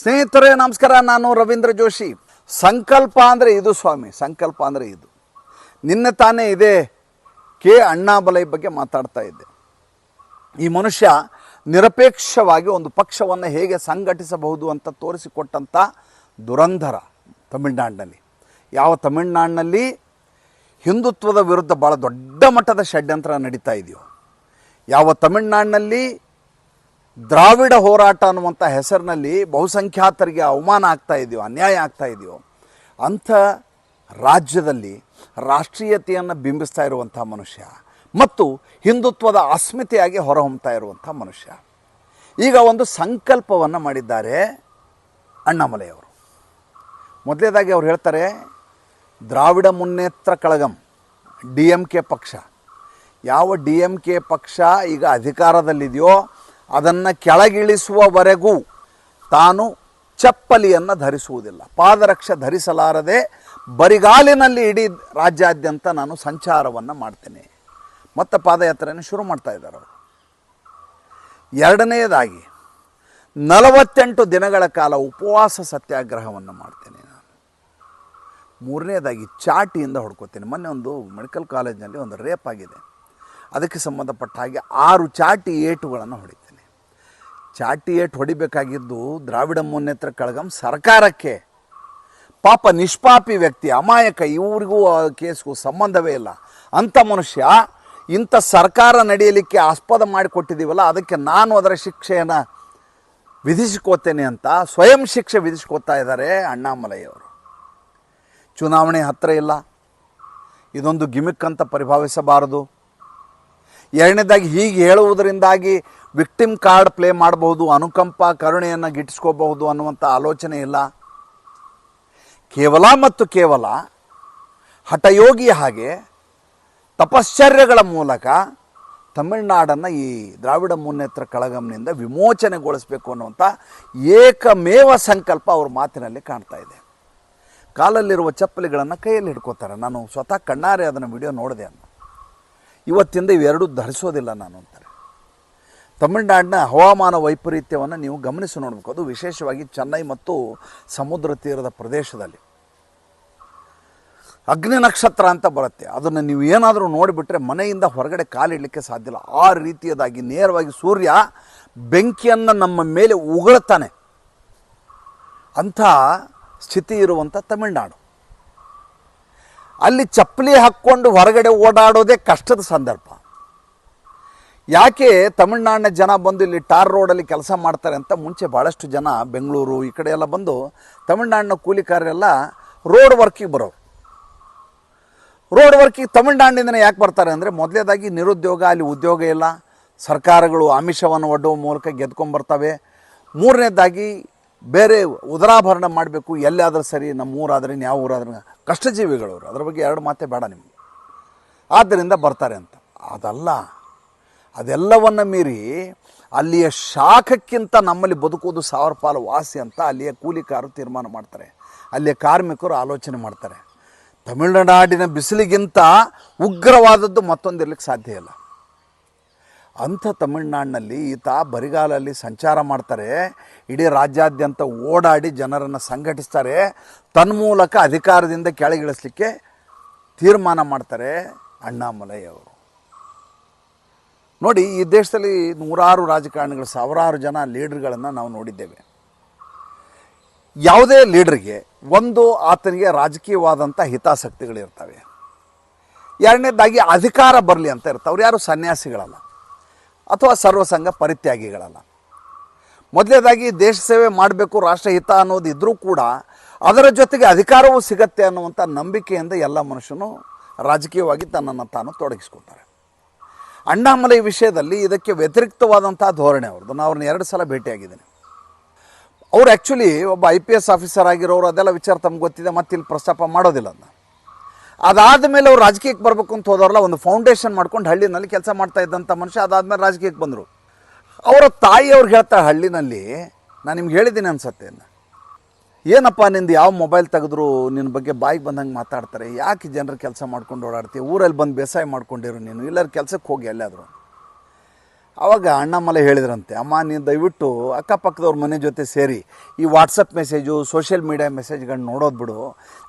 ಸ್ನೇಹಿತರೇ, ನಮಸ್ಕಾರ. ನಾನು ರವೀಂದ್ರ ಜೋಶಿ. ಸಂಕಲ್ಪ ಅಂದರೆ ಇದು ಸ್ವಾಮಿ. ಸಂಕಲ್ಪ ಅಂದರೆ ಇದು. ನಿನ್ನೆ ತಾನೇ ಇದೇ ಕೆ ಅಣ್ಣಾಬಲೈ ಬಗ್ಗೆ ಮಾತಾಡ್ತಾ ಇದ್ದೆ. ಈ ಮನುಷ್ಯ ನಿರಪೇಕ್ಷವಾಗಿ ಒಂದು ಪಕ್ಷವನ್ನು ಹೇಗೆ ಸಂಘಟಿಸಬಹುದು ಅಂತ ತೋರಿಸಿಕೊಟ್ಟಂಥ ದುರಂಧರ ತಮಿಳ್ನಾಡಿನಲ್ಲಿ. ಯಾವ ತಮಿಳ್ನಾಡಿನಲ್ಲಿ ಹಿಂದುತ್ವದ ವಿರುದ್ಧ ಭಾಳ ದೊಡ್ಡ ಮಟ್ಟದ ಷಡ್ಯಂತ್ರ ನಡೀತಾ ಇದೆಯೋ, ಯಾವ ತಮಿಳ್ನಾಡಿನಲ್ಲಿ ದ್ರಾವಿಡ ಹೋರಾಟ ಅನ್ನುವಂಥ ಹೆಸರಿನಲ್ಲಿ ಬಹುಸಂಖ್ಯಾತರಿಗೆ ಅವಮಾನ ಆಗ್ತಾ ಇದೆಯೋ, ಅನ್ಯಾಯ ಆಗ್ತಾ ಇದೆಯೋ, ಅಂಥ ರಾಜ್ಯದಲ್ಲಿ ರಾಷ್ಟ್ರೀಯತೆಯನ್ನು ಬಿಂಬಿಸ್ತಾ ಇರುವಂಥ ಮನುಷ್ಯ ಮತ್ತು ಹಿಂದುತ್ವದ ಅಸ್ಮಿತೆಯಾಗಿ ಹೊರಹೊಮ್ತಾ ಇರುವಂಥ ಮನುಷ್ಯ. ಈಗ ಒಂದು ಸಂಕಲ್ಪವನ್ನು ಮಾಡಿದ್ದಾರೆ ಅಣ್ಣಾಮಲೆಯವರು. ಮೊದಲೇದಾಗಿ ಅವ್ರು ಹೇಳ್ತಾರೆ, Dravida Munnetra Kazhagam, D M K ಪಕ್ಷ. ಯಾವ ಡಿ ಎಂ ಕೆ ಪಕ್ಷ ಈಗ ಅಧಿಕಾರದಲ್ಲಿದೆಯೋ ಅದನ್ನು ಕೆಳಗಿಳಿಸುವವರೆಗೂ ತಾನು ಚಪ್ಪಲಿಯನ್ನು ಧರಿಸುವುದಿಲ್ಲ. ಪಾದರಕ್ಷೆ ಧರಿಸಲಾರದೆ ಬರಿಗಾಲಿನಲ್ಲಿ ಇಡೀ ರಾಜ್ಯಾದ್ಯಂತ ನಾನು ಸಂಚಾರವನ್ನು ಮಾಡ್ತೇನೆ. ಮತ್ತು ಪಾದಯಾತ್ರೆಯನ್ನು ಶುರು ಮಾಡ್ತಾ ಇದ್ದಾರೆ ಅವರು. ಎರಡನೆಯದಾಗಿ, ನಲವತ್ತೆಂಟು ದಿನಗಳ ಕಾಲ ಉಪವಾಸ ಸತ್ಯಾಗ್ರಹವನ್ನು ಮಾಡ್ತೇನೆ ನಾನು. ಮೂರನೇದಾಗಿ ಚಾಟಿಯಿಂದ ಹೊಡ್ಕೋತೀನಿ. ಮೊನ್ನೆ ಒಂದು ಮೆಡಿಕಲ್ ಕಾಲೇಜ್ನಲ್ಲಿ ಒಂದು ರೇಪ್ ಆಗಿದೆ. ಅದಕ್ಕೆ ಸಂಬಂಧಪಟ್ಟ ಹಾಗೆ ಆರು ಚಾಟಿ ಏಟುಗಳನ್ನು ಹೊಡಿತೇನೆ. ಚಾಟಿ ಏಟ್ ಹೊಡಿಬೇಕಾಗಿದ್ದು ದ್ರಾವಿಡ ಮುನ್ನೇತ್ರ ಕಳಗಂ ಸರ್ಕಾರಕ್ಕೆ. ಪಾಪ ನಿಷ್ಪಾಪಿ ವ್ಯಕ್ತಿ, ಅಮಾಯಕ, ಇವ್ರಿಗೂ ಆ ಕೇಸ್ಗೂ ಸಂಬಂಧವೇ ಇಲ್ಲ. ಅಂಥ ಮನುಷ್ಯ ಇಂಥ ಸರ್ಕಾರ ನಡೆಯಲಿಕ್ಕೆ ಆಸ್ಪದ ಮಾಡಿಕೊಟ್ಟಿದ್ದೀವಲ್ಲ, ಅದಕ್ಕೆ ನಾನು ಅದರ ಶಿಕ್ಷೆಯನ್ನು ವಿಧಿಸಿಕೋತೇನೆ ಅಂತ, ಸ್ವಯಂ ಶಿಕ್ಷೆ ವಿಧಿಸ್ಕೋತಾ ಇದ್ದಾರೆ ಅಣ್ಣಾಮಲೈಯವರು. ಚುನಾವಣೆ ಹತ್ತಿರ ಇಲ್ಲ. ಇದೊಂದು ಗಿಮಿಕ್ ಅಂತ ಪರಿಭಾವಿಸಬಾರದು. ಎರಡನೇದಾಗಿ ಹೀಗೆ ಹೇಳುವುದರಿಂದಾಗಿ ವಿಕ್ಟಿಮ್ ಕಾರ್ಡ್ ಪ್ಲೇ ಮಾಡಬಹುದು, ಅನುಕಂಪ ಕರುಣೆಯನ್ನು ಗಿಟ್ಟಿಸ್ಕೋಬಹುದು ಅನ್ನುವಂಥ ಆಲೋಚನೆ ಇಲ್ಲ. ಕೇವಲ ಮತ್ತು ಕೇವಲ ಹಠಯೋಗಿ ಹಾಗೆ ತಪಶ್ಚರ್ಯಗಳ ಮೂಲಕ ತಮಿಳುನಾಡನ್ನು ಈ ದ್ರಾವಿಡ ಮುನ್ನೇತ್ರ ಕಳಗಂನಿಂದ ವಿಮೋಚನೆಗೊಳಿಸಬೇಕು ಅನ್ನುವಂಥ ಏಕಮೇವ ಸಂಕಲ್ಪ ಅವ್ರ ಮಾತಿನಲ್ಲಿ ಕಾಣ್ತಾ ಇದೆ. ಕಾಲಲ್ಲಿರುವ ಚಪ್ಪಲಿಗಳನ್ನು ಕೈಯಲ್ಲಿ ಹಿಡ್ಕೋತಾರೆ. ನಾನು ಸ್ವತಃ ಕಣ್ಣಾರೆ ಅದನ್ನು ವಿಡಿಯೋ ನೋಡಿದೆ ಅನ್ನು. ಇವತ್ತಿಂದ ಇವೆರಡೂ ಧರಿಸೋದಿಲ್ಲ ನಾನು ಅಂತಾರೆ ತಮಿಳುನಾಡಿನ ಹವಾಮಾನ ವೈಪರೀತ್ಯವನ್ನು ನೀವು ಗಮನಿಸಿ ನೋಡಬೇಕು. ಅದು ವಿಶೇಷವಾಗಿ ಚೆನ್ನೈ ಮತ್ತು ಸಮುದ್ರ ತೀರದ ಪ್ರದೇಶದಲ್ಲಿ. ಅಗ್ನಿ ನಕ್ಷತ್ರ ಅಂತ ಬರುತ್ತೆ. ಅದನ್ನು ನೀವು ಏನಾದರೂ ನೋಡಿಬಿಟ್ರೆ ಮನೆಯಿಂದ ಹೊರಗಡೆ ಕಾಲಿಡಲಿಕ್ಕೆ ಸಾಧ್ಯ ಇಲ್ಲ. ಆ ರೀತಿಯದಾಗಿ ನೇರವಾಗಿ ಸೂರ್ಯ ಬೆಂಕಿಯನ್ನು ನಮ್ಮ ಮೇಲೆ ಉಗುಳ್ತಾನೆ. ಅಂಥ ಸ್ಥಿತಿ ಇರುವಂಥ ತಮಿಳುನಾಡು. ಅಲ್ಲಿ ಚಪ್ಪಲಿ ಹಾಕ್ಕೊಂಡು ಹೊರಗಡೆ ಓಡಾಡೋದೇ ಕಷ್ಟದ ಸಂದರ್ಭ. ಯಾಕೆ ತಮಿಳ್ನಾಡಿನ ಜನ ಬಂದು ಇಲ್ಲಿ ಟಾರ್ ರೋಡಲ್ಲಿ ಕೆಲಸ ಮಾಡ್ತಾರೆ ಅಂತ ಮುಂಚೆ ಭಾಳಷ್ಟು ಜನ ಬೆಂಗಳೂರು ಈ ಕಡೆ ಎಲ್ಲ ಬಂದು ತಮಿಳ್ನಾಡಿನ ಕೂಲಿಕಾರರೆಲ್ಲ ರೋಡ್ ವರ್ಕಿಗೆ ಬರೋರು. ರೋಡ್ ವರ್ಕಿಗೆ ತಮಿಳ್ನಾಡಿನಿಂದನೇ ಯಾಕೆ ಬರ್ತಾರೆ ಅಂದರೆ ಮೊದಲೇದಾಗಿ ನಿರುದ್ಯೋಗ, ಅಲ್ಲಿ ಉದ್ಯೋಗ ಇಲ್ಲ. ಸರ್ಕಾರಗಳು ಆಮಿಷವನ್ನು ಒಡ್ಡುವ ಮೂಲಕ ಗೆದ್ಕೊಂಬರ್ತವೆ ಮೂರನೇದಾಗಿ ಬೇರೆ ಉದರಾಭರಣ ಮಾಡಬೇಕು. ಎಲ್ಲಾದರೂ ಸರಿ ನಮ್ಮ ಊರಾದ್ರೆ ಯಾವ ಊರಾದ್ರೆ ಕಷ್ಟಜೀವಿಗಳವರು. ಅದ್ರ ಬಗ್ಗೆ ಎರಡು ಮಾತೇ ಬೇಡ ನಿಮಗೆ. ಆದ್ದರಿಂದ ಬರ್ತಾರೆ ಅಂತ. ಅದಲ್ಲ. ಅದೆಲ್ಲವನ್ನು ಮೀರಿ ಅಲ್ಲಿಯ ಶಾಖಕ್ಕಿಂತ ನಮ್ಮಲ್ಲಿ ಬದುಕುವುದು ಸಾವಿರ ಪಾಲು ವಾಸಿ ಅಂತ ಅಲ್ಲಿಯ ಕೂಲಿಕಾರರು ತೀರ್ಮಾನ ಮಾಡ್ತಾರೆ. ಅಲ್ಲಿಯ ಕಾರ್ಮಿಕರು ಆಲೋಚನೆ ಮಾಡ್ತಾರೆ. ತಮಿಳುನಾಡಿನ ಬಿಸಿಲಿಗಿಂತ ಉಗ್ರವಾದದ್ದು ಮತ್ತೊಂದಿರ್ಲಿಕ್ಕೆ ಸಾಧ್ಯ ಇಲ್ಲ. ಅಂಥ ತಮಿಳುನಾಡಿನಲ್ಲಿ ಈತ ಬರಿಗಾಲಲ್ಲಿ ಸಂಚಾರ ಮಾಡ್ತಾರೆ. ಇಡೀ ರಾಜ್ಯಾದ್ಯಂತ ಓಡಾಡಿ ಜನರನ್ನು ಸಂಘಟಿಸ್ತಾರೆ. ತನ್ಮೂಲಕ ಅಧಿಕಾರದಿಂದ ಕೆಳಗಿಳಿಸ್ಲಿಕ್ಕೆ ತೀರ್ಮಾನ ಮಾಡ್ತಾರೆ ಅಣ್ಣಾಮಲೈ ಅವರು. ನೋಡಿ, ಈ ದೇಶದಲ್ಲಿ ನೂರಾರು ರಾಜಕಾರಣಿಗಳು, ಸಾವಿರಾರು ಜನ ಲೀಡರ್ಗಳನ್ನು ನಾವು ನೋಡಿದ್ದೇವೆ. ಯಾವುದೇ ಲೀಡ್ರಿಗೆ ಒಂದು ಆತನಿಗೆ ರಾಜಕೀಯವಾದಂಥ ಹಿತಾಸಕ್ತಿಗಳಿರ್ತವೆ. ಎರಡನೇದಾಗಿ ಅಧಿಕಾರ ಬರಲಿ ಅಂತ ಇರ್ತವೆ. ಅವ್ರು ಯಾರು? ಸನ್ಯಾಸಿಗಳಲ್ಲ. ಅಥವಾ ಸರ್ವಸಂಘ ಪರಿತ್ಯಾಗಿಗಳಲ್ಲ. ಮೊದಲನೇದಾಗಿ ದೇಶ ಸೇವೆ ಮಾಡಬೇಕು ರಾಷ್ಟ್ರಹಿತ ಅನ್ನೋದು ಇದ್ದರೂ ಕೂಡ ಅದರ ಜೊತೆಗೆ ಅಧಿಕಾರವೂ ಸಿಗತ್ತೆ ಅನ್ನುವಂಥ ನಂಬಿಕೆಯಿಂದ ಎಲ್ಲ ಮನುಷ್ಯನು ರಾಜಕೀಯವಾಗಿ ತನ್ನನ್ನು ತಾನು ತೊಡಗಿಸ್ಕೊತಾರೆ ಅಣ್ಣಾಮಲೈ ವಿಷಯದಲ್ಲಿ ಇದಕ್ಕೆ ವ್ಯತಿರಿಕ್ತವಾದಂಥ ಧೋರಣೆ ಅವ್ರದ್ದು. ನಾನು ಅವ್ರನ್ನ ಎರಡು ಸಲ ಭೇಟಿಯಾಗಿದ್ದೀನಿ. ಅವ್ರು ಆ್ಯಕ್ಚುಲಿ ಒಬ್ಬ ಐ ಪಿ ಎಸ್ ಆಫೀಸರ್ ಆಗಿರೋರು, ಅದೆಲ್ಲ ವಿಚಾರ ತಮ್ಗೆ ಗೊತ್ತಿದೆ, ಮತ್ತೆ ಇಲ್ಲಿ ಪ್ರಸ್ತಾಪ ಮಾಡೋದಿಲ್ಲ ಅದನ್ನ ಅದಾದ ಮೇಲೆ ಅವ್ರು ರಾಜಕೀಯಕ್ಕೆ ಬರಬೇಕು ಅಂತ ಹೋದವ್ರಲ್ಲ, ಒಂದು ಫೌಂಡೇಶನ್ ಮಾಡ್ಕೊಂಡು ಹಳ್ಳಿನಲ್ಲಿ ಕೆಲಸ ಮಾಡ್ತಾ ಇದ್ದಂಥ ಮನುಷ್ಯ ಅದಾದಮೇಲೆ ರಾಜಕೀಯಕ್ಕೆ ಬಂದರು. ಅವರ ತಾಯಿಯವ್ರಿಗೆ ಹೇಳ್ತಾರೆ, ಹಳ್ಳಿನಲ್ಲಿ, ನಾನು ನಿಮ್ಗೆ ಹೇಳಿದ್ದೀನಿ ಅನ್ಸತ್ತೆ ಏನಪ್ಪ ನಿಂದು ಯಾವ ಮೊಬೈಲ್ ತೆಗೆದ್ರು ನಿನ್ನ ಬಗ್ಗೆ ಬಾಯಿಗೆ ಬಂದಂಗೆ ಮಾತಾಡ್ತಾರೆ? ಯಾಕೆ ಜನರ ಕೆಲಸ ಮಾಡ್ಕೊಂಡು ಓಡಾಡ್ತೀವಿ ಊರಲ್ಲಿ ಬಂದು ಬೇಸಾಯ ಮಾಡ್ಕೊಂಡಿರು ನೀನು. ಇಲ್ಲರ ಕೆಲಸಕ್ಕೆ ಹೋಗಿ ಎಲ್ಲಾದರೂ ಆವಾಗ ಅಣ್ಣಮ್ಮಲೆ ಹೇಳಿದ್ರಂತೆ, ಅಮ್ಮ, ನೀನು ದಯವಿಟ್ಟು ಅಕ್ಕಪಕ್ಕದವ್ರ ಮನೆ ಜೊತೆ ಸೇರಿ ಈ ವಾಟ್ಸಪ್ ಮೆಸೇಜು ಸೋಷಿಯಲ್ ಮೀಡಿಯಾ ಮೆಸೇಜ್ಗಳನ್ನ ನೋಡೋದು ಬಿಡು.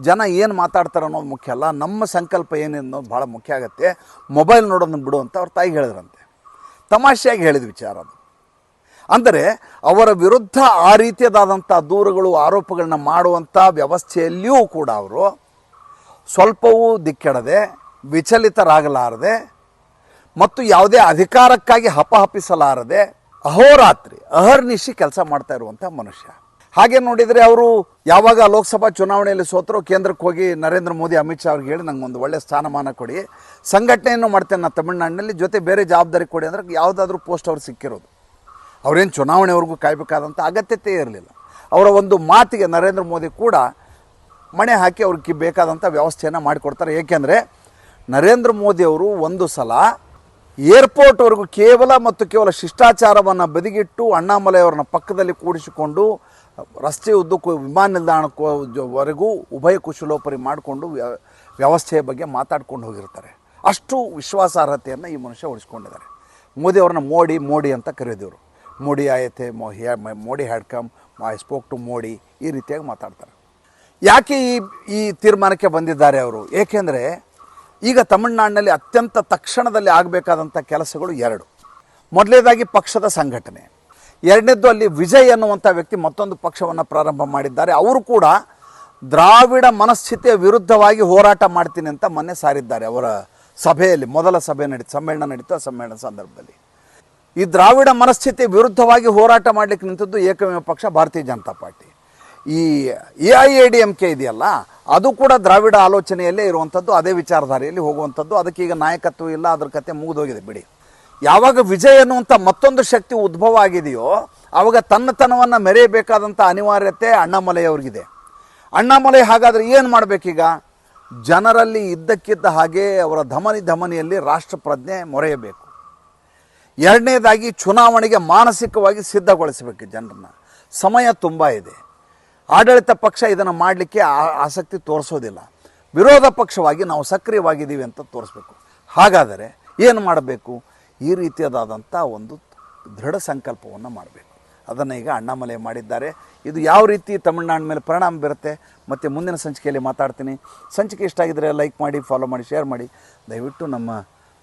ಜನ ಏನು ಮಾತಾಡ್ತಾರೆ ಅನ್ನೋದು ಮುಖ್ಯ ಅಲ್ಲ. ನಮ್ಮ ಸಂಕಲ್ಪ ಏನು ಅನ್ನೋದು ಭಾಳ ಮುಖ್ಯ ಆಗುತ್ತೆ. ಮೊಬೈಲ್ ನೋಡೋದನ್ನ ಬಿಡು ಅಂತ ಅವ್ರ ತಾಯಿಗೆ ಹೇಳಿದ್ರಂತೆ. ತಮಾಷೆಯಾಗಿ ಹೇಳಿದ ವಿಚಾರ ಅದು. ಅಂದರೆ ಅವರ ವಿರುದ್ಧ ಆ ರೀತಿಯದಾದಂಥ ದೂರುಗಳು, ಆರೋಪಗಳನ್ನ ಮಾಡುವಂಥ ವ್ಯವಸ್ಥೆಯಲ್ಲಿಯೂ ಕೂಡ ಅವರು ಸ್ವಲ್ಪವೂ ದಿಕ್ಕೆಡದೆ, ವಿಚಲಿತರಾಗಲಾರದೆ ಮತ್ತು ಯಾವುದೇ ಅಧಿಕಾರಕ್ಕಾಗಿ ಹಪಹಪಿಸಲಾರದೆ ಅಹೋರಾತ್ರಿ, ಅಹರ್ನಿಶಿ ಕೆಲಸ ಮಾಡ್ತಾ ಇರುವಂಥ ಮನುಷ್ಯ. ಹಾಗೆ ನೋಡಿದರೆ ಅವರು ಯಾವಾಗ ಲೋಕಸಭಾ ಚುನಾವಣೆಯಲ್ಲಿ ಸೋತರೋ, ಕೇಂದ್ರಕ್ಕೆ ಹೋಗಿ ನರೇಂದ್ರ ಮೋದಿ, ಅಮಿತ್ ಶಾ ಅವ್ರಿಗೆ ಹೇಳಿ ನಂಗೆ ಒಂದು ಒಳ್ಳೆಯ ಸ್ಥಾನಮಾನ ಕೊಡಿ, ಸಂಘಟನೆಯನ್ನು ಮಾಡ್ತೇನೆ ನಾನು ತಮಿಳುನಾಡಿನಲ್ಲಿ, ಜೊತೆ ಬೇರೆ ಜವಾಬ್ದಾರಿ ಕೊಡಿ ಅಂದರೆ ಯಾವುದಾದ್ರೂ ಪೋಸ್ಟ್ ಅವ್ರು ಸಿಕ್ಕಿರೋದು. ಅವರೇನು ಚುನಾವಣೆವರೆಗೂ ಕಾಯಬೇಕಾದಂಥ ಅಗತ್ಯತೆ ಇರಲಿಲ್ಲ. ಅವರ ಒಂದು ಮಾತಿಗೆ ನರೇಂದ್ರ ಮೋದಿ ಕೂಡ ಮಣೆ ಹಾಕಿ ಅವ್ರಿಗೆ ಬೇಕಾದಂಥ ವ್ಯವಸ್ಥೆಯನ್ನು ಮಾಡಿಕೊಡ್ತಾರೆ. ಏಕೆಂದರೆ ನರೇಂದ್ರ ಮೋದಿ ಅವರು ಒಂದು ಸಲ ಏರ್ಪೋರ್ಟ್ವರೆಗೂ ಕೇವಲ ಮತ್ತು ಕೇವಲ ಶಿಷ್ಟಾಚಾರವನ್ನು ಬದಿಗಿಟ್ಟು ಅಣ್ಣಾಮಲೆಯವರನ್ನ ಪಕ್ಕದಲ್ಲಿ ಕೂಡಿಸಿಕೊಂಡು ರಸ್ತೆ ಉದ್ದಕ್ಕೂ ವಿಮಾನ ನಿಲ್ದಾಣಕ್ಕೂವರೆಗೂ ಉಭಯ ಕುಶಲೋಪರಿ ಮಾಡಿಕೊಂಡು ವ್ಯ- ವ್ಯವಸ್ಥೆಯ ಬಗ್ಗೆ ಮಾತಾಡ್ಕೊಂಡು ಹೋಗಿರ್ತಾರೆ. ಅಷ್ಟು ವಿಶ್ವಾಸಾರ್ಹತೆಯನ್ನು ಈ ಮನುಷ್ಯ ಉಳಿಸ್ಕೊಂಡಿದ್ದಾರೆ. ಮೋದಿಯವ್ರನ್ನ ಮೋಡಿ ಮೋಡಿ ಅಂತ ಕರೆಯೋದಿವರು ಮೋಡಿ ಆಯತೆ, ಮೋ Modi had come I spoke to Modi, ಈ ರೀತಿಯಾಗಿ ಮಾತಾಡ್ತಾರೆ. ಯಾಕೆ ಈ ಈ ತೀರ್ಮಾನಕ್ಕೆ ಬಂದಿದ್ದಾರೆ ಅವರು? ಏಕೆಂದರೆ ಈಗ ತಮಿಳುನಾಡಿನಲ್ಲಿ ಅತ್ಯಂತ ತಕ್ಷಣದಲ್ಲಿ ಆಗಬೇಕಾದಂಥ ಕೆಲಸಗಳು ಎರಡು. ಮೊದಲನೇದಾಗಿ ಪಕ್ಷದ ಸಂಘಟನೆ. ಎರಡನೇದ್ದು ಅಲ್ಲಿ ವಿಜಯ್ ಅನ್ನುವಂಥ ವ್ಯಕ್ತಿ ಮತ್ತೊಂದು ಪಕ್ಷವನ್ನು ಪ್ರಾರಂಭ ಮಾಡಿದ್ದಾರೆ. ಅವರು ಕೂಡ ದ್ರಾವಿಡ ಮನಸ್ಥಿತಿಯ ವಿರುದ್ಧವಾಗಿ ಹೋರಾಟ ಮಾಡ್ತೀನಿ ಅಂತ ಮೊನ್ನೆ ಸಾರಿದ್ದಾರೆ ಅವರ ಸಭೆಯಲ್ಲಿ. ಮೊದಲ ಸಭೆ ನಡೀತು, ಸಮ್ಮೇಳನ ನಡೀತು ಆ ಸಮ್ಮೇಳನ ಸಂದರ್ಭದಲ್ಲಿ. ಈ ದ್ರಾವಿಡ ಮನಸ್ಥಿತಿ ವಿರುದ್ಧವಾಗಿ ಹೋರಾಟ ಮಾಡಲಿಕ್ಕೆ ನಿಂತದ್ದು ಏಕಮೇವ ಪಕ್ಷ, ಭಾರತೀಯ ಜನತಾ ಪಾರ್ಟಿ. ಈ A I A D M K ಇದೆಯಲ್ಲ, ಅದು ಕೂಡ ದ್ರಾವಿಡ ಆಲೋಚನೆಯಲ್ಲೇ ಇರುವಂಥದ್ದು, ಅದೇ ವಿಚಾರಧಾರೆಯಲ್ಲಿ ಹೋಗುವಂಥದ್ದು. ಅದಕ್ಕೆ ಈಗ ನಾಯಕತ್ವ ಇಲ್ಲ, ಅದ್ರ ಕತೆ ಮುಗಿದೋಗಿದೆ, ಬಿಡಿ. ಯಾವಾಗ ವಿಜಯ್ ಅನ್ನುವಂಥ ಮತ್ತೊಂದು ಶಕ್ತಿ ಉದ್ಭವ ಆಗಿದೆಯೋ ಆವಾಗ ತನ್ನತನವನ್ನು ಮೆರೆಯಬೇಕಾದಂಥ ಅನಿವಾರ್ಯತೆ ಅಣ್ಣಾಮಲೆಯವ್ರಿಗಿದೆ. ಅಣ್ಣಾಮಲೈ ಹಾಗಾದರೆ ಏನು ಮಾಡಬೇಕೀಗ? ಜನರಲ್ಲಿ ಇದ್ದಕ್ಕಿದ್ದ ಹಾಗೆ ಅವರ ಧಮನಿ ಧಮನಿಯಲ್ಲಿ ರಾಷ್ಟ್ರಪ್ರಜ್ಞೆ ಮೊರೆಯಬೇಕು. ಎರಡನೇದಾಗಿ ಚುನಾವಣೆಗೆ ಮಾನಸಿಕವಾಗಿ ಸಿದ್ಧಗೊಳಿಸಬೇಕು ಜನರನ್ನ. ಸಮಯ ತುಂಬ ಇದೆ. ಆಡಳಿತ ಪಕ್ಷ ಇದನ್ನು ಮಾಡಲಿಕ್ಕೆ ಆಸಕ್ತಿ ತೋರಿಸೋದಿಲ್ಲ. ವಿರೋಧ ಪಕ್ಷವಾಗಿ ನಾವು ಸಕ್ರಿಯವಾಗಿದ್ದೀವಿ ಅಂತ ತೋರಿಸ್ಬೇಕು. ಹಾಗಾದರೆ ಏನು ಮಾಡಬೇಕು? ಈ ರೀತಿಯಾದಂಥ ಒಂದು ದೃಢ ಸಂಕಲ್ಪವನ್ನು ಮಾಡಬೇಕು. ಅದನ್ನು ಈಗ ಅಣ್ಣಾಮಲೆ ಮಾಡಿದ್ದಾರೆ. ಇದು ಯಾವ ರೀತಿ ತಮಿಳುನಾಡಿನ ಮೇಲೆ ಪರಿಣಾಮ ಬೀರುತ್ತೆ? ಮತ್ತು ಮುಂದಿನ ಸಂಚಿಕೆಯಲ್ಲಿ ಮಾತಾಡ್ತೀನಿ. ಸಂಚಿಕೆ ಇಷ್ಟ ಆಗಿದ್ದರೆ ಲೈಕ್ ಮಾಡಿ, ಫಾಲೋ ಮಾಡಿ, ಶೇರ್ ಮಾಡಿ. ದಯವಿಟ್ಟು ನಮ್ಮ